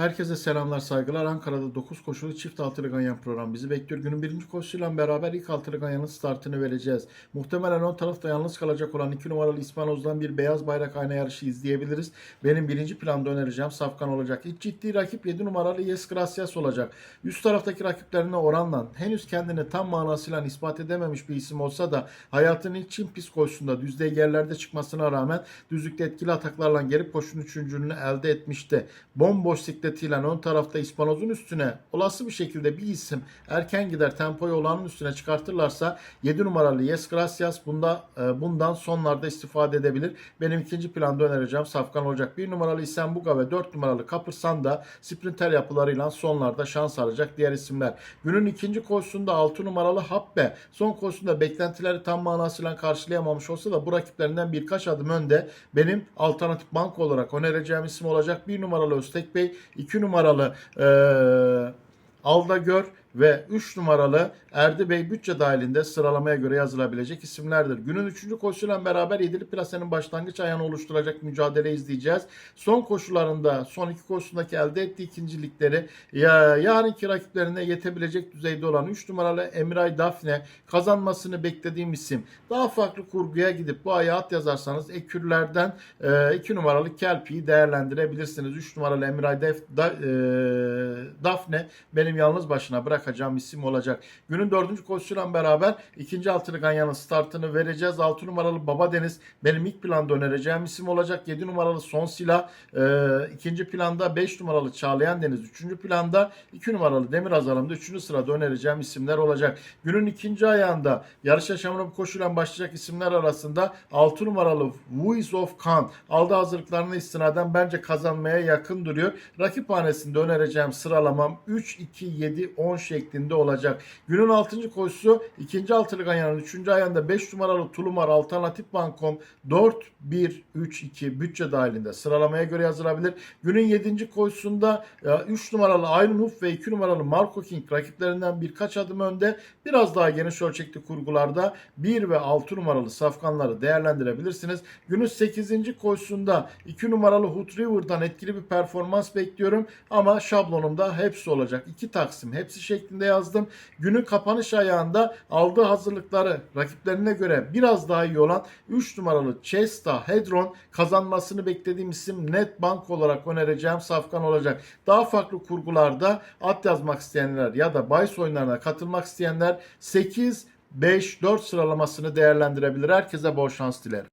Herkese selamlar, saygılar. Ankara'da 9 koşulu çift altılı ganyan program bizi bekliyor. Günün birinci koşusuyla beraber ilk altılı ganyanın startını vereceğiz. Muhtemelen ön tarafta yalnız kalacak olan 2 numaralı İspanoz'dan bir beyaz bayrak ayna yarışı izleyebiliriz. Benim birinci planda önereceğim Safkan olacak. İlk ciddi rakip 7 numaralı Yes Gracias olacak. Üst taraftaki rakiplerine oranla henüz kendini tam manasıyla ispat edememiş bir isim olsa da hayatının ilk Çin pist koşusunda düzlüğe yerlerde çıkmasına rağmen düzlükte etkili ataklarla gelip koşunun üçüncülüğünü elde etmişti. Bomboş sikletiyle ön tarafta İspanoz'un üstüne olası bir şekilde bir isim erken gider tempoyu olanın üstüne çıkartırlarsa 7 numaralı Yes Gracias bunda, e, bundan sonlarda istifade edebilir. Benim ikinci planda önereceğim Safkan olacak. 1 numaralı Isenbuga ve 4 numaralı Kapırsan da sprinter yapılarıyla sonlarda şans alacak diğer isimler. Günün ikinci koşusunda 6 numaralı Habbe son koşusunda beklentileri tam manasıyla karşılayamamış olsa da bu rakiplerinden birkaç adım önde benim alternatif banka olarak önereceğim isim olacak. 1 numaralı Öztek Bey, 2 numaralı eee Alda Gör ve 3 numaralı Erdi Bey bütçe dahilinde sıralamaya göre yazılabilecek isimlerdir. Günün 3. koşusuyla beraber yedili plasenin başlangıç ayağını oluşturacak mücadele izleyeceğiz. Son koşularında son iki koşusundaki elde ettiği ikincilikleri ya, yarınki rakiplerine yetebilecek düzeyde olan 3 numaralı Emiray Dafne kazanmasını beklediğim isim. Daha farklı kurguya gidip bu ayağı at yazarsanız ekürlerden 2 numaralı Kelpi'yi değerlendirebilirsiniz. 3 numaralı Emiray Def, da, e, Dafne benim yalnız başına bırakacağım isim olacak. Günün dördüncü koşusuyla beraber ikinci altılı ganyanın startını vereceğiz. 6 numaralı Baba Deniz benim ilk planda önereceğim isim olacak. 7 numaralı Son Silah e, ikinci planda 5 numaralı Çağlayan Deniz üçüncü planda 2 numaralı Demir Azarım'da üçüncü sırada önereceğim isimler olacak. Günün ikinci ayağında yarış yaşamına bu koşuyla başlayacak isimler arasında 6 numaralı Voice of Khan aldığı hazırlıklarına istinaden bence kazanmaya yakın duruyor. Rakip hanesinde önereceğim sıralamam 3, 2, 7, 10 şeklinde olacak. Günün 6. koşusu 2. altılı ganyanın 3. ayağında 5 numaralı Tulumar Alternatif Bankom 4, 1, 3, 2 bütçe dahilinde sıralamaya göre yazılabilir. Günün 7. koşusunda 3 numaralı Iron Hoof ve 2 numaralı Marco King rakiplerinden birkaç adım önde. Biraz daha geniş ölçekli kurgularda 1 ve 6 numaralı safkanları değerlendirebilirsiniz. Günün 8. koşusunda 2 numaralı Hood River'dan etkili bir performans bekliyorum ama şablonumda hepsi olacak. 2 taksim hepsi şeklinde yazdım. Günün kapanış ayağında aldığı hazırlıkları rakiplerine göre biraz daha iyi olan 3 numaralı Chesta Hedron kazanmasını beklediğim isim net bank olarak önereceğim safkan olacak. Daha farklı kurgularda at yazmak isteyenler ya da bahis oyunlarına katılmak isteyenler 8 5 4 sıralamasını değerlendirebilir. Herkese bol şans dilerim.